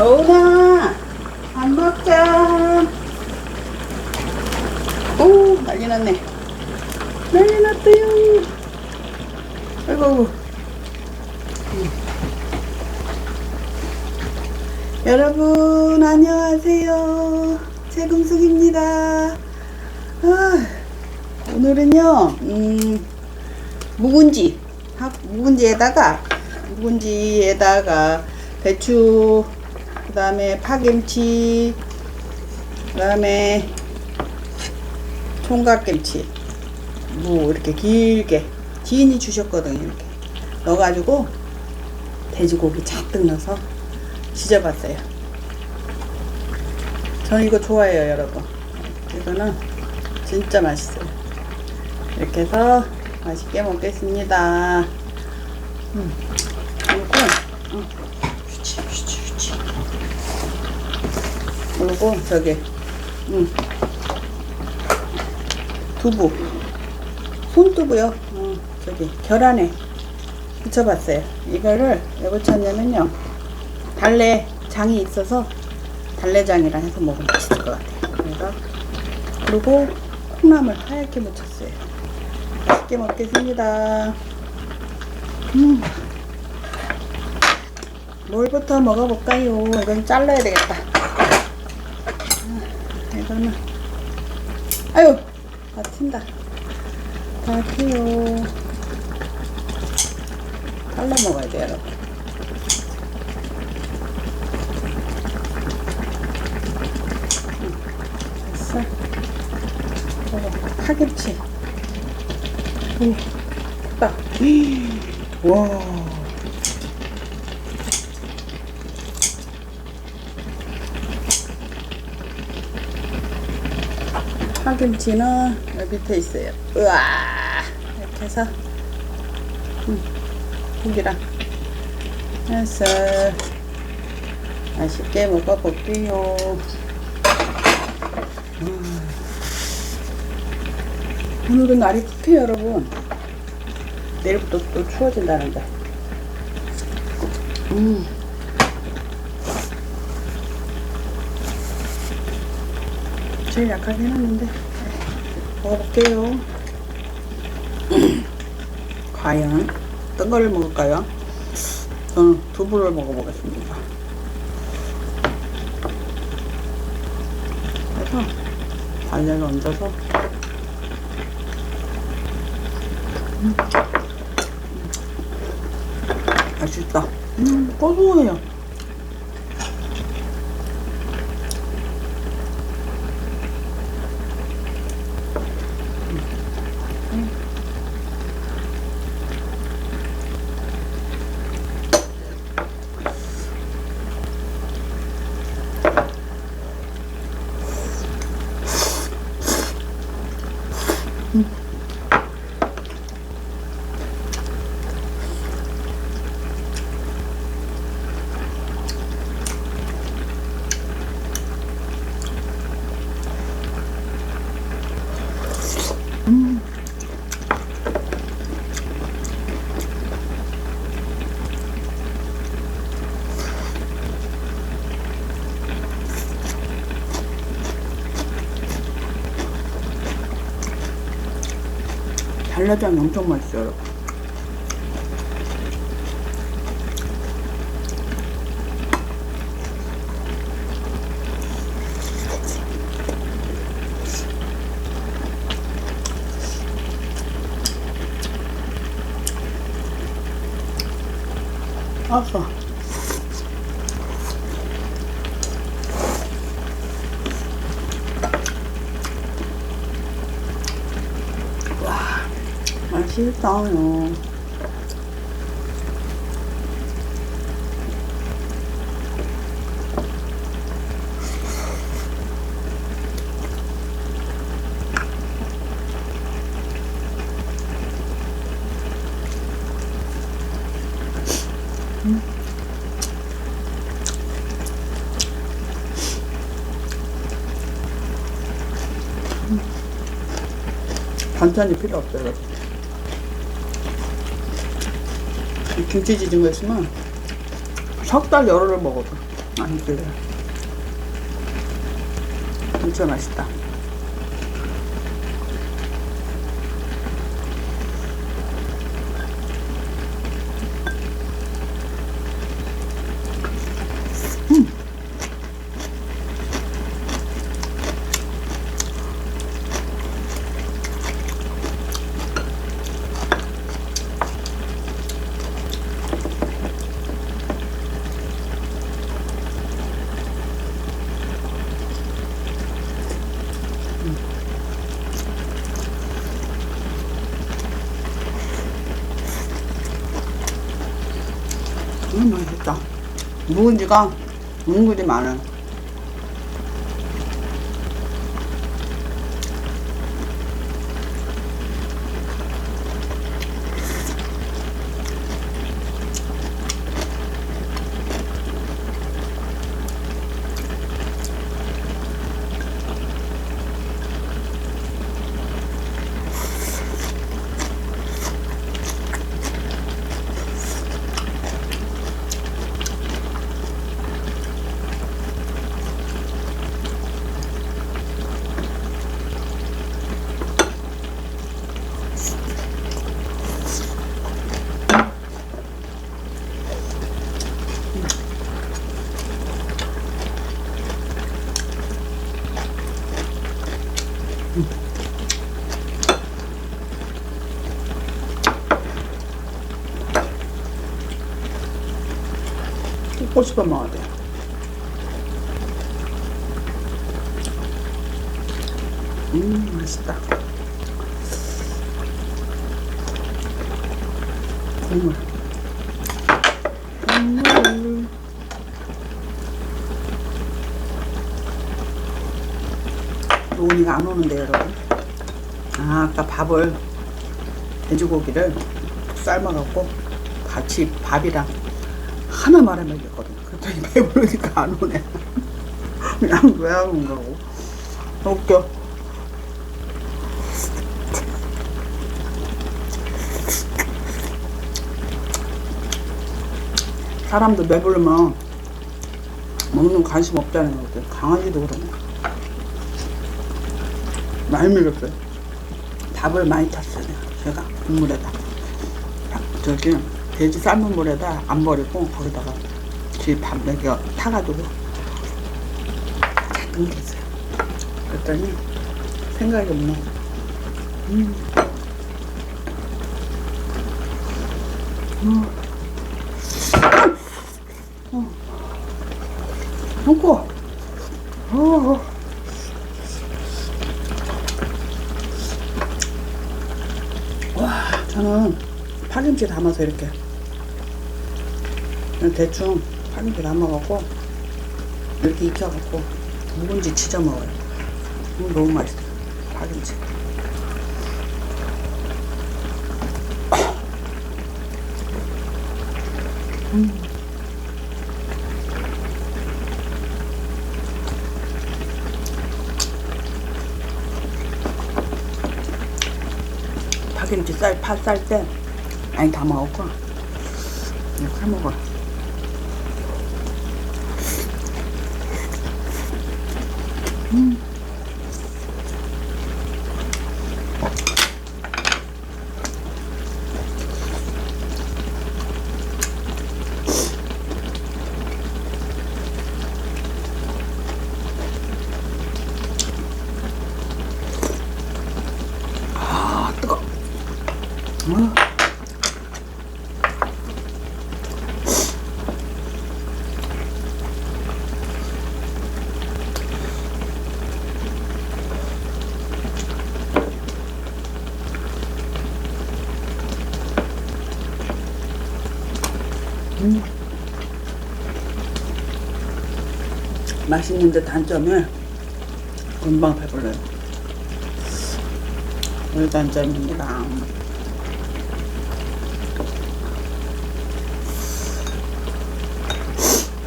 여운아, 밥 먹자. 오, 난리 났네. 난리 났대요. 아이고. 여러분, 안녕하세요. 최금숙입니다. 아, 오늘은요, 음, 묵은지, 학- 묵은지에다가, 묵은지에다가 배추, 그 다음에 파김치, 그 다음에 총각김치, 무 이렇게 길게 지인이 주셨거든요. 이렇게 넣어가지고 돼지고기 잔뜩 넣어서 지져봤어요. 저는 이거 좋아해요, 여러분. 이거는 진짜 맛있어요. 이렇게 해서 맛있게 먹겠습니다. 음. 그리고, 어, 휴지, 휴지, 휴지. 그리고 저기, 음. 두부. 손두부요. 어, 저기, 결안에 붙여봤어요. 이거를 왜 붙였냐면요. 달래 장이 있어서 달래장이랑 해서 먹으면 맛있을 것 같아요. 그래서 그리고 콩나물 하얗게 묻혔어요. 맛있게 먹겠습니다. 음. 뭘부터 먹어볼까요? 이건 잘라야 되겠다. 아, 이거는 아유 다 튄다. 다 튀요. 잘라 먹어야 돼요, 여러분. 됐어. 저거 파김치. 오, 딱. 와. 파김치는 여기 밑에 있어요. 우와. 이렇게 해서 음, 고기랑 해서 맛있게 먹어볼게요. 오늘은 날이 푹해요 여러분 내일부터 또 추워진다는데 음. 제일 약하게 해놨는데 먹어볼게요 과연 어떤 거를 먹을까요? 저는 두부를 먹어보겠습니다 그래서 달걀을 얹어서 맛있다. 음, 고소해요. 달래장이 엄청 맛있어요. 아파. 맛있어요. 반찬이 필요 없어요. 여러분. 이 김치 지진 거 있으면 석 달 열흘을 먹어도 아니길래. 진짜 맛있다. 음, 맛있다. 묵은지가 은근히 많아. 꼭 씹어 먹어야 돼. 음, 맛있다. 국물. 국물. 로운이가 안 오는데, 여러분. 아, 아까 밥을, 돼지고기를 삶아갖고 같이 밥이랑 하나 말아 먹였거든. 그랬더니 배부르니까 안 오네. 그냥 왜 하는 거고. 웃겨. 사람도 배부르면 먹는 관심 없다는 거지. 강아지도 그러네. 많이 먹였어요. 밥을 많이 탔어요. 제가 국물에다. 저기 돼지 삶은 물에다 안 버리고 거기다가 지밥 먹여 타가지고 잘 먹였어요. 그랬더니 생각이 없네. 음. 음. 어. 먹고. 어. 어. 와, 저는 파김치 담아서 이렇게 대충 파김치 담아갖고 이렇게 익혀갖고 묵은지 지져 먹어요. 음, 너무 맛있어요. 파김치. 음. 파김치 쌀, 파 쌀때 많이 담아갖고 이렇게 해 먹어. 아, 맛있는데 단점이 금방 배불러요. 이 단점입니다.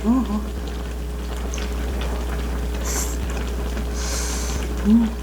어허. 음. 음.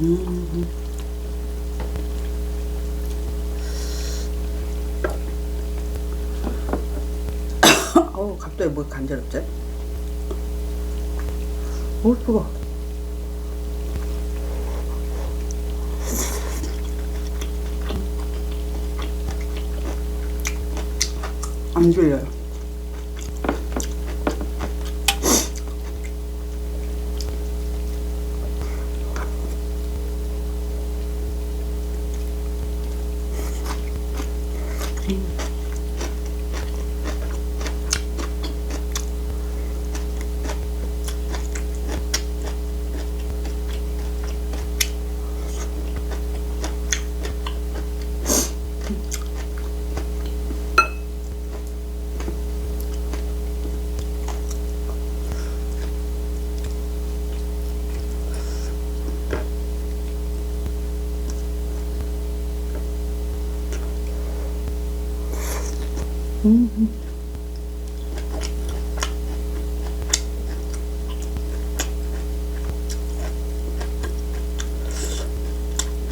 음. 어우, 갑자기 뭐 간지럽지? 오, 뜨거. 안 졸려요. nothing.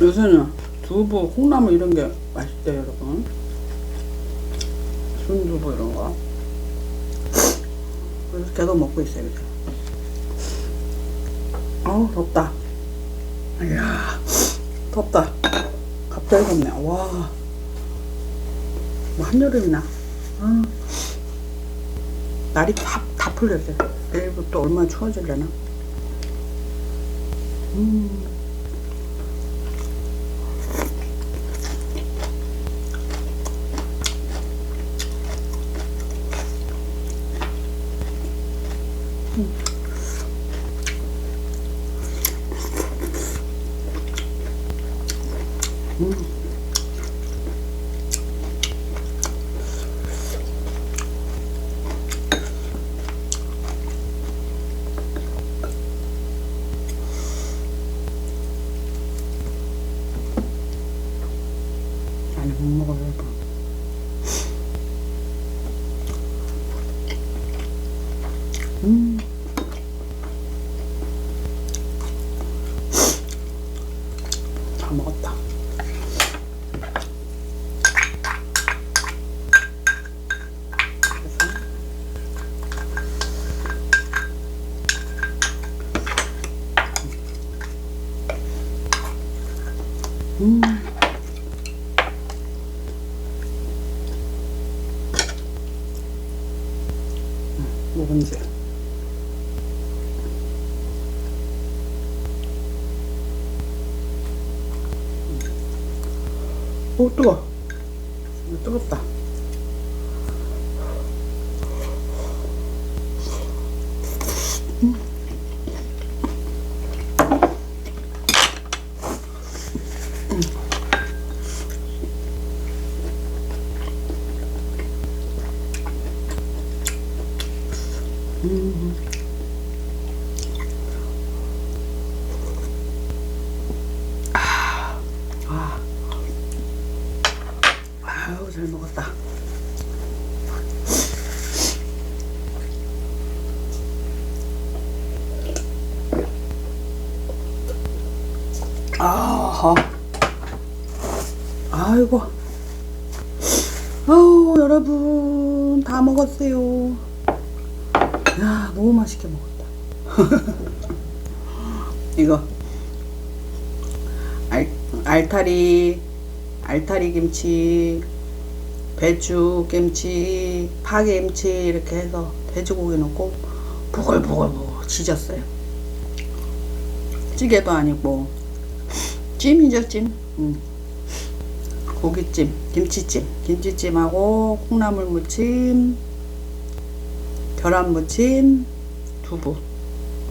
요새는 두부, 콩나물 이런 게 맛있대요, 여러분. 순두부 이런 거. 그래서 계속 먹고 있어요, 요새. 아우, 덥다. 이야, 덥다. 갑자기 덥네. 와. 뭐 한여름이나. 아. 날이 다, 다 풀렸어요. 내일부터 얼마나 추워지려나. 음. 아니, 못 먹어요, 여러분. 음. 다 먹었다. 그래서 음. 묵은지. 오, 뜨거. 이거 뜨겁다. 아. 아유, 잘 먹었다. 아하. 아이고. 아우, 여러분. 다 먹었어요. 야, 너무 맛있게 먹었다. 이거. 알, 알타리, 알타리 김치, 배추 김치, 파김치 이렇게 해서 돼지고기 넣고 보글보글보글 지졌어요. 찌개도 아니고 찜이죠 찜. 음. 고기찜, 김치찜, 김치찜하고 콩나물 무침, 계란 무침, 두부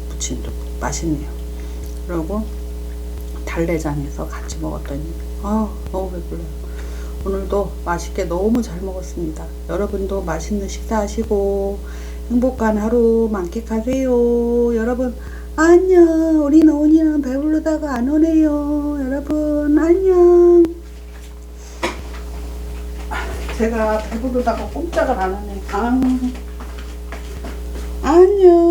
무침 두부 맛있네요. 그리고 달래장에서 같이 먹었더니 아 너무 배불러요. 오늘도 맛있게 너무 잘 먹었습니다. 여러분도 맛있는 식사하시고 행복한 하루 만끽하세요. 여러분 안녕. 우리 노은이는 배부르다가 안 오네요. 여러분 안녕. 제가 배부르다가 꼼짝을 안 하네. 아. 안녕.